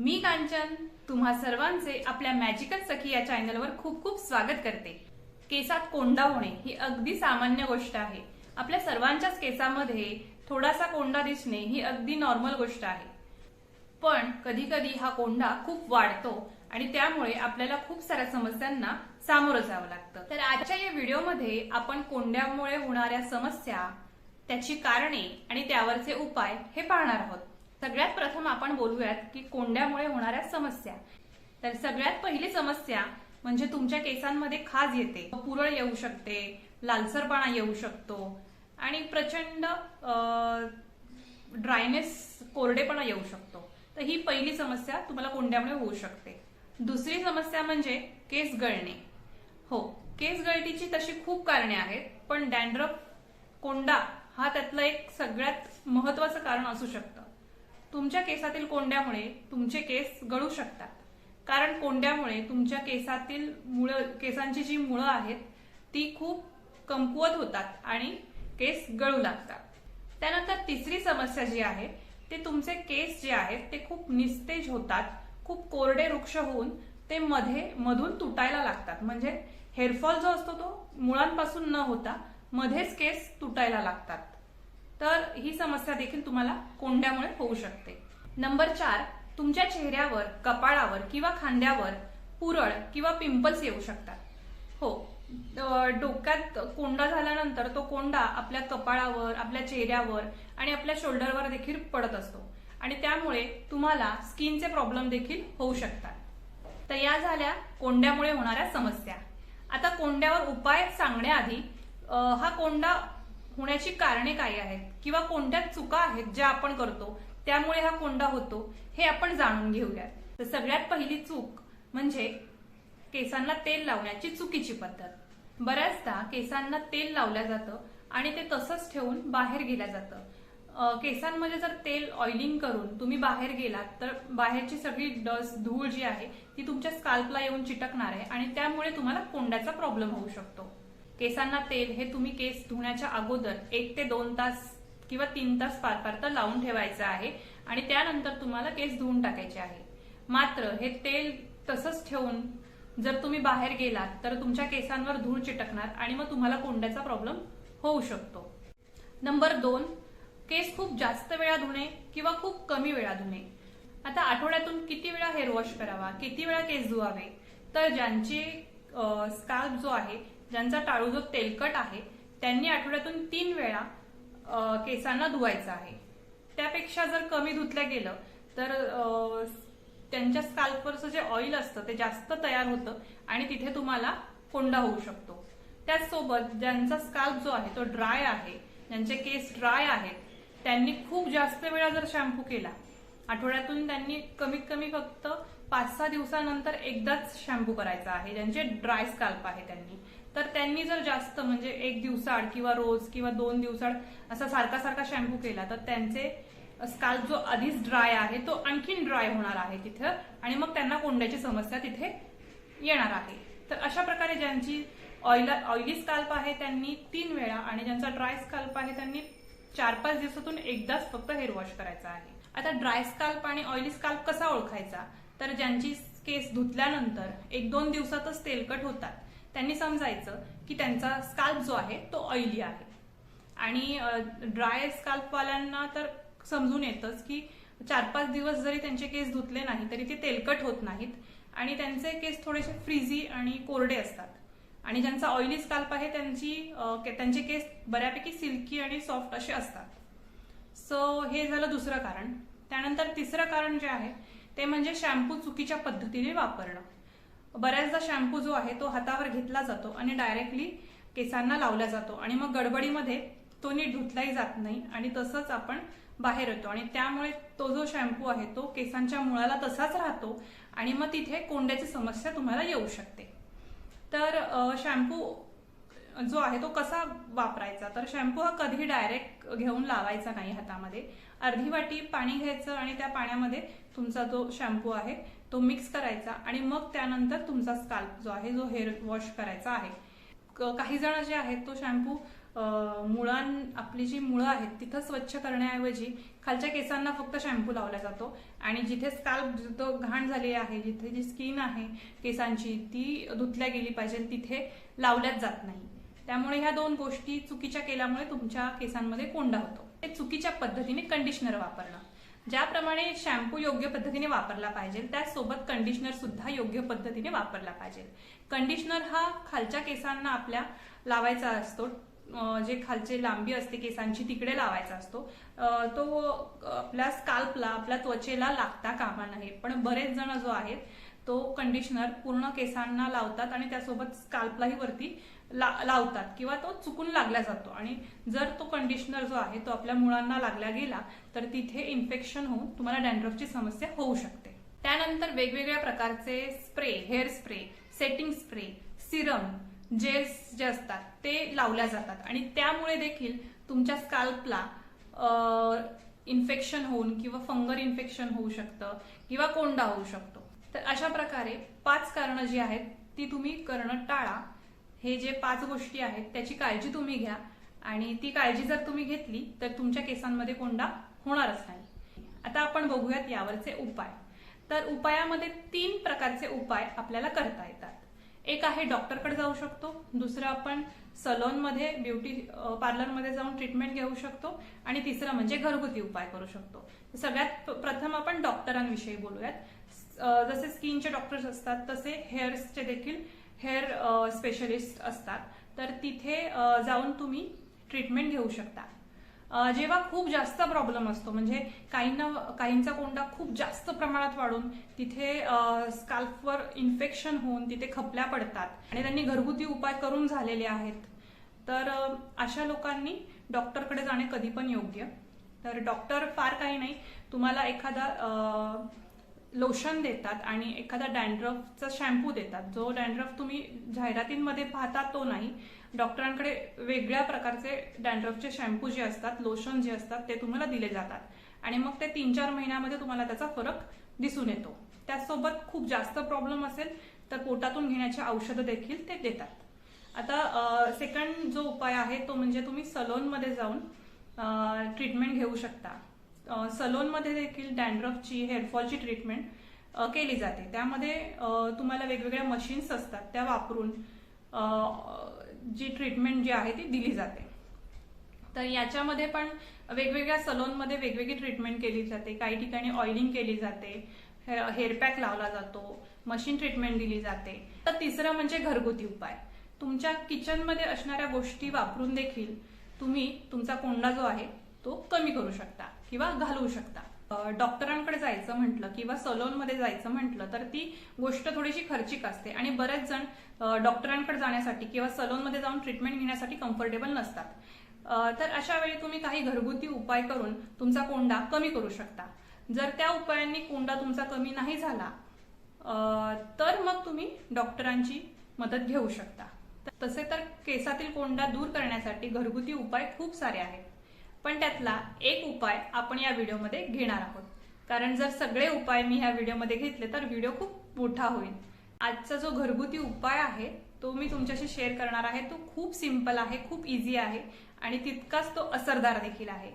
मी कांचन तुम्हा सर्वांचे आपल्या मॅजिकल सखी या चॅनलवर खूप खूप स्वागत करते. केसात कोंडा होणे ही अगदी सामान्य गोष्ट आहे. आपल्या सर्वांच्याच केसामध्ये थोडासा कोंडा दिसणे ही अगदी नॉर्मल गोष्ट आहे. पण कधी कधी हा कोंडा खूप वाढतो आणि त्यामुळे आपल्याला खूप साऱ्या समस्यांना सामोरं जावं लागतं. तर आजच्या या व्हिडिओमध्ये आपण कोंड्यामुळे होणाऱ्या समस्या त्याची कारणे आणि त्यावरचे उपाय हे पाहणार आहोत. सगळ्यात प्रथम आपण बोलूयात की कोंड्यामुळे होणाऱ्या समस्या. तर सगळ्यात पहिली समस्या म्हणजे तुमच्या केसांमध्ये खाज येते. पुरळ येऊ शकते लालसरपणा येऊ शकतो आणि प्रचंड ड्रायनेस कोरडेपणा येऊ शकतो. तर ही पहिली समस्या तुम्हाला कोंड्यामुळे होऊ शकते. दुसरी समस्या म्हणजे केस गळणे. हो केस गळतीची तशी खूप कारणे आहेत पण डॅन्ड्रफ कोंडा हा त्यातलं एक सगळ्यात महत्वाचं कारण असू शकतं. तुमच्या केसातील कोंड्यामुळे तुमचे केस गळू शकतात. कारण कोंड्यामुळे तुमच्या केसातील मुळं केसांची जी मुळं आहेत ती खूप कमकुवत होतात आणि केस गळू लागतात. त्यानंतर तिसरी समस्या जी आहे ते तुमचे केस जे आहेत ते खूप निस्तेज होतात खूप कोरडे वृक्ष होऊन ते मध्ये मधून तुटायला लागतात. म्हणजे हेअरफॉल जो असतो तो मुळांपासून न होता मध्येच केस तुटायला लागतात. तर ही समस्या देखील तुम्हाला कोंड्यामुळे होऊ शकते. नंबर चार तुमच्या चेहऱ्यावर कपाळावर किंवा खांद्यावर पुरळ किंवा पिंपल्स येऊ शकतात. हो डोक्यात कोंडा झाल्यानंतर तो कोंडा आपल्या कपाळावर आपल्या चेहऱ्यावर आणि आपल्या शोल्डरवर देखील पडत असतो. आणि त्यामुळे तुम्हाला स्किनचे प्रॉब्लेम देखील होऊ शकतात. तर या झाल्या कोंड्यामुळे होणाऱ्या समस्या. आता कोंड्यावर उपाय सांगण्याआधी हा कोंडा होण्याची कारणे काय आहेत? किंवा कोणत्या चुका आहेत ज्या आपण करतो? त्यामुळे हा कोंडा होतो हे आपण जाणून घेऊयात. तर सगळ्यात पहिली चूक म्हणजे केसांना तेल लावण्याची चुकीची पद्धत. बऱ्याचदा केसांना तेल लावलं जातं आणि ते तसंच ठेवून बाहेर गेलं जातं. केसांमध्ये जर तेल ऑइलिंग करून तुम्ही बाहेर गेलात तर बाहेरची सगळी डस्ट धूळ जी आहे ती तुमच्या स्काल्पला येऊन चिटकणार आहे आणि त्यामुळे तुम्हाला कोंड्याचा प्रॉब्लेम होऊ शकतो. केसांना तेल हे तुम्ही केस धुण्याच्या अगोदर एक ते दोन तास किंवा तीन तास पार फार तर लावून ठेवायचं आहे आणि त्यानंतर तुम्हाला केस धुवून टाकायचे आहे. मात्र हे तेल तसंच ठेवून जर तुम्ही बाहेर गेलात तर तुमच्या केसांवर धूळ चिटकणार आणि मग तुम्हाला कोंड्याचा प्रॉब्लेम होऊ शकतो. नंबर दोन केस खूप जास्त वेळा धुणे किंवा खूप कमी वेळा धुणे. आता आठवड्यातून किती वेळा हेअर वॉश करावा किती वेळा केस धुवावे? तर ज्यांचे स्काल्प जो आहे ज्यांचा टाळू जो तेलकट आहे त्यांनी आठवड्यातून तीन वेळा केसांना धुवायचं आहे. त्यापेक्षा जर कमी धुतलं गेलं तर त्यांच्या स्काल्पवरचं जे ऑइल असतं ते जास्त तयार होतं आणि तिथे तुम्हाला कोंडा होऊ शकतो. त्याचसोबत ज्यांचा स्काल्प जो आहे तो ड्राय आहे ज्यांचे केस ड्राय आहेत त्यांनी खूप जास्त वेळा जर शॅम्पू केला आठवड्यातून त्यांनी कमीत कमी फक्त पाच सहा दिवसानंतर एकदाच शॅम्पू करायचा आहे. ज्यांचे ड्राय स्काल्प आहे त्यांनी. तर त्यांनी जर जास्त म्हणजे एक दिवसाआड किंवा रोज किंवा दोन दिवसाआड असा सारखा सारखा शॅम्पू केला तर त्यांचे स्काल्प जो आधीच ड्राय आहे तो आणखीन ड्राय होणार आहे तिथं आणि मग त्यांना कोंड्याची समस्या तिथे येणार आहे. तर अशा प्रकारे ज्यांची ऑइल ऑइली स्काल्प आहे त्यांनी तीन वेळा आणि ज्यांचा ड्राय स्काल्प आहे त्यांनी चार पाच दिवसातून एकदाच फक्त हेअर वॉश करायचा आहे. आता ड्राय स्काल्प आणि ऑइली स्काल्प कसा ओळखायचा? तर ज्यांची केस धुतल्यानंतर एक दोन दिवसातच तेलकट होतात. त्यांनी समजायचं की त्यांचा स्काल्प जो आहे तो ऑइली आहे. आणि ड्राय स्काल्पवाल्यांना तर समजून येतच की चार पाच दिवस जरी त्यांचे केस धुतले नाही तरी ते तेलकट होत नाहीत. आणि त्यांचे केस थोडेसे फ्रीजी आणि कोरडे असतात. आणि ज्यांचा ऑइली स्काल्प आहे त्यांची त्यांचे केस बऱ्यापैकी सिल्की आणि सॉफ्ट असे असतात. सो हे झालं दुसरं कारण. त्यानंतर तिसरं कारण जे आहे ते म्हणजे शॅम्पू चुकीच्या पद्धतीने वापरणं. बऱ्याचदा शॅम्पू जो आहे तो हातावर घेतला जातो आणि डायरेक्टली केसांना लावला जातो. आणि मग गडबडीमध्ये तो नीट धुतलाही जात नाही आणि तसंच आपण बाहेर येतो. आणि त्यामुळे तो जो शॅम्पू आहे तो केसांच्या मुळाला तसाच राहतो आणि मग तिथे कोंड्याची समस्या तुम्हाला येऊ शकते. तर शॅम्पू जो आहे तो कसा वापरायचा? तर शॅम्पू हा कधी डायरेक्ट घेऊन लावायचा नाही हातामध्ये. अर्धी वाटी पाणी घ्यायचं आणि त्या पाण्यामध्ये तुमचा जो शॅम्पू आहे तो मिक्स करायचा आणि मग त्यानंतर तुमचा स्काल्प जो आहे जो हेअर वॉश करायचा आहे. काही जण जे आहेत तो शॅम्पू मुळां आपली जी मुळं आहेत तिथं स्वच्छ करण्याऐवजी खालच्या केसांना फक्त शॅम्पू लावला जातो आणि जिथे स्काल्प तो घाण झाली आहे जिथे जी स्किन आहे केसांची ती धुतल्या गेली पाहिजे तिथे लावल्याच जात नाही. त्यामुळे ह्या दोन गोष्टी चुकीच्या केल्यामुळे तुमच्या केसांमध्ये कोंडा होतो. ते चुकीच्या पद्धतीने कंडिशनर वापरणं. ज्याप्रमाणे शॅम्पू योग्य पद्धतीने वापरला पाहिजे त्याचसोबत कंडिशनर सुद्धा योग्य पद्धतीने वापरला पाहिजे. कंडिशनर हा खालच्या केसांना आपल्या लावायचा असतो जे खालचे लांबी असते केसांची तिकडे लावायचा असतो. तो आपल्या स्काल्पला आपल्या त्वचेला लागता कामा नये. पण बरेच जण जो आहेत तो कंडिशनर पूर्ण केसांना लावतात आणि त्यासोबत स्काल्पलाही वरती ला- लावतात किंवा तो चुकून लागला जातो. आणि जर तो कंडिशनर जो आहे तो आपल्या मुळांना लागला गेला तर तिथे इन्फेक्शन होऊन तुम्हाला डॅन्ड्रफची समस्या होऊ शकते. त्यानंतर वेगवेगळ्या प्रकारचे spray hair spray setting spray serum gels जे असतात ते लावल्या जातात. आणि त्यामुळे देखील तुमच्या स्काल्पला इन्फेक्शन होऊन किंवा फंगल इन्फेक्शन होऊ शकतं किंवा कोंडा होऊ शकतो. तर अशा प्रकारे पाच कारणं जी आहेत ती तुम्ही करणं टाळा. हे जे पाच गोष्टी आहेत त्याची काळजी तुम्ही घ्या. आणि ती काळजी जर तुम्ही घेतली तर तुमच्या केसांमध्ये कोंडा होणारच नाही. आता आपण बघूयात यावरचे उपाय. तर उपायामध्ये तीन प्रकारचे उपाय आपल्याला करता येतात. एक आहे डॉक्टरकडे जाऊ शकतो. दुसरं आपण सलॉनमध्ये ब्युटी पार्लरमध्ये जाऊन ट्रीटमेंट घेऊ शकतो. आणि तिसरं म्हणजे घरगुती उपाय करू शकतो. सगळ्यात प्रथम आपण डॉक्टरांविषयी बोलूयात. जसे स्किनचे डॉक्टर्स असतात तसे हेअर्सचे देखील हेअर स्पेशलिस्ट असतात तर तिथे जाऊन तुम्ही ट्रीटमेंट घेऊ शकता. जेव्हा खूप जास्त प्रॉब्लेम असतो म्हणजे काहींना काहींचा कोंडा खूप जास्त प्रमाणात वाढून तिथे स्काल्फवर इन्फेक्शन होऊन तिथे खपल्या पडतात आणि त्यांनी घरगुती उपाय करून झालेले आहेत तर अशा लोकांनी डॉक्टरकडे जाणे कधी पण योग्य. तर डॉक्टर फार काही नाही. तुम्हाला एखादा लोशन देतात आणि एखादा डॅन्ड्रफचा शॅम्पू देतात. जो डॅन्ड्रफ तुम्ही जाहिरातींमध्ये पाहता तो नाही. डॉक्टरांकडे वेगळ्या प्रकारचे डॅन्ड्रफचे शॅम्पू जे असतात लोशन जे असतात ते तुम्हाला दिले जातात. आणि मग ते तीन चार महिन्यामध्ये तुम्हाला त्याचा फरक दिसून येतो. त्याचसोबत खूप जास्त प्रॉब्लेम असेल तर पोटातून घेण्याची औषधं देखील ते देतात. आता सेकंड जो उपाय आहे तो म्हणजे तुम्ही सलोनमध्ये जाऊन ट्रीटमेंट घेऊ शकता. सलोनमध्ये देखील डॅन्ड्रफची हेअरफॉलची ट्रीटमेंट केली जाते. त्यामध्ये तुम्हाला वेगवेगळ्या मशीन्स असतात त्या वापरून जी ट्रीटमेंट जी आहे ती दिली जाते. तर याच्यामध्ये पण वेगवेगळ्या सलोनमध्ये वेगवेगळी ट्रीटमेंट केली जाते. काही ठिकाणी ऑइलिंग केली जाते हेअर पॅक लावला जातो मशीन ट्रीटमेंट दिली जाते. तर तिसरं म्हणजे घरगुती उपाय. तुमच्या किचनमध्ये असणाऱ्या गोष्टी वापरून देखील तुम्ही तुमचा कोंडा जो आहे तो कमी करू शकता. किंवा घालवू शकता. डॉक्टरांकडे जायचं म्हटलं किंवा सलोनमध्ये जायचं म्हटलं तर ती गोष्ट थोडीशी खर्चिक असते आणि बरेच जण डॉक्टरांकडे जाण्यासाठी किंवा सलोनमध्ये जाऊन ट्रीटमेंट घेण्यासाठी कम्फर्टेबल नसतात. तर अशा वेळी तुम्ही काही घरगुती उपाय करून तुमचा कोंडा कमी करू शकता. जर त्या उपायांनी कोंडा तुमचा कमी नाही झाला तर मग तुम्ही डॉक्टरांची मदत घेऊ शकता. तसे तर केसातील कोंडा दूर करण्यासाठी घरगुती उपाय खूप सारे आहेत. पण त्यातला एक उपाय आपण या व्हिडिओमध्ये घेणार आहोत. कारण जर सगळे उपाय मी ह्या व्हिडिओमध्ये घेतले तर व्हिडिओ खूप मोठा होईल. आजचा जो घरगुती उपाय आहे तो मी तुमच्याशी शेअर करणार आहे. तो खूप सिंपल आहे खूप इझी आहे आणि तितकाच तो असरदार देखील आहे.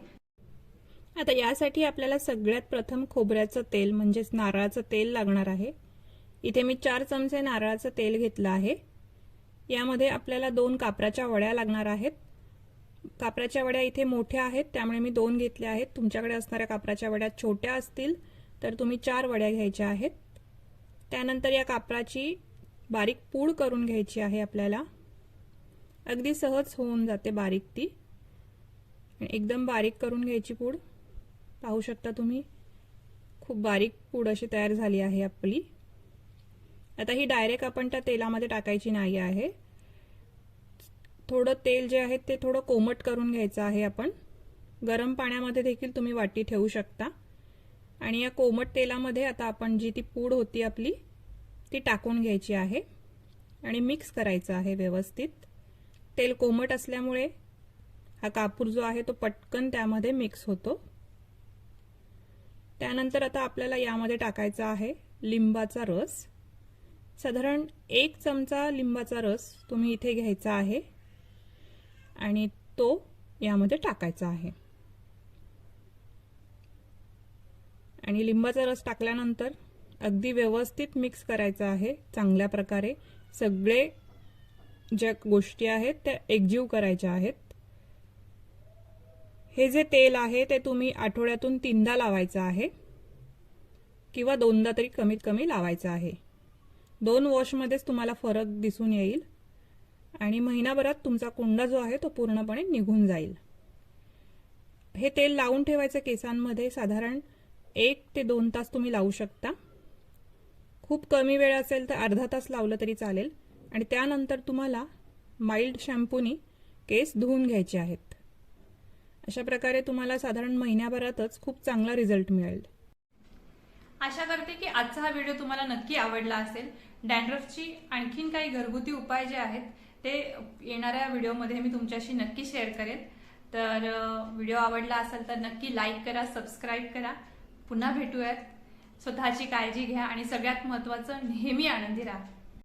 आता यासाठी आपल्याला सगळ्यात प्रथम खोबऱ्याचं तेल म्हणजेच नारळाचं तेल लागणार आहे. इथे मी चार चमचे नारळाचं तेल घेतलं आहे. यामध्ये आपल्याला दोन कापराच्या वड्या लागणार आहेत. कापराच्या वड्या इथे मोठ्या आहेत त्यामुळे मी दोन घेतल्या आहेत. तुमच्याकडे असणाऱ्या कापराच्या वड्या छोट्या असतील तर तुम्ही चार वड्या घ्यायच्या आहेत. त्यानंतर या कापराची बारीक पूड करून घ्यायची आहे आपल्याला. अगदी सहज होऊन जाते बारीक ती. एकदम बारीक करून घ्यायची पूड. पाहू शकता तुम्ही खूप बारीक पूड अशी तयार झाली आहे आपली. आता ही डायरेक्ट आपण त्या तेलामध्ये टाकायची नाही आहे. थोडं तेल जे आहे ते थोडं कोमट करून घ्यायचं आहे आपण. गरम पाण्यामध्ये देखील तुम्ही वाटी ठेवू शकता. आणि या कोमट तेलामध्ये आता आपण जी ती पूड होती आपली ती टाकून घ्यायची आहे. आणि मिक्स करायचं आहे व्यवस्थित. तेल कोमट असल्यामुळे हा कापूर जो आहे तो पटकन त्यामध्ये मिक्स होतो. त्यानंतर आता आपल्याला यामध्ये टाकायचा आहे लिंबाचा रस. साधारण एक चमचा लिंबाचा रस तुम्ही इथे घ्यायचा आहे. आणि तो यामध्ये टाकायचा आहे. आणि लिंबाचा रस टाकल्यानंतर अगदी व्यवस्थित मिक्स करायचा आहे चांगल्या प्रकारे. सगळे ज्या गोष्टी आहेत त्या एकजीव करायच्या आहेत. हे जे तेल आहे ते तुम्ही आठवड्यातून तीनदा लावायचं आहे. किंवा दोनदा तरी कमीत कमी लावायचं आहे. दोन वॉशमध्येच तुम्हाला फरक दिसून येईल. आणि महिनाभरात तुमचा कोंडा जो आहे तो पूर्णपणे निघून जाईल. हे तेल लावून ठेवायचं केसांमध्ये. साधारण एक ते दोन तास तुम्ही लावू शकता. खूप कमी वेळ असेल तर अर्धा तास लावलं तरी चालेल. आणि त्यानंतर तुम्हाला माइल्ड शॅम्पूनी केस धुवून घ्यायचे आहेत. अशा प्रकारे तुम्हाला साधारण महिन्याभरातच खूप चांगला रिझल्ट मिळेल. आशा करते की आजचा हा व्हिडिओ तुम्हाला नक्की आवडला असेल. डॅन्ड्रफची आणखीन काही घरगुती उपाय जे आहेत ते येणाऱ्या व्हिडिओमध्ये मी तुमच्याशी नक्की शेअर करेन. तर व्हिडिओ आवडला असेल तर नक्की लाईक करा सबस्क्राईब करा. पुन्हा भेटूयात. स्वतःची काळजी घ्या आणि सगळ्यात महत्त्वाचं नेहमी आनंदी राहा.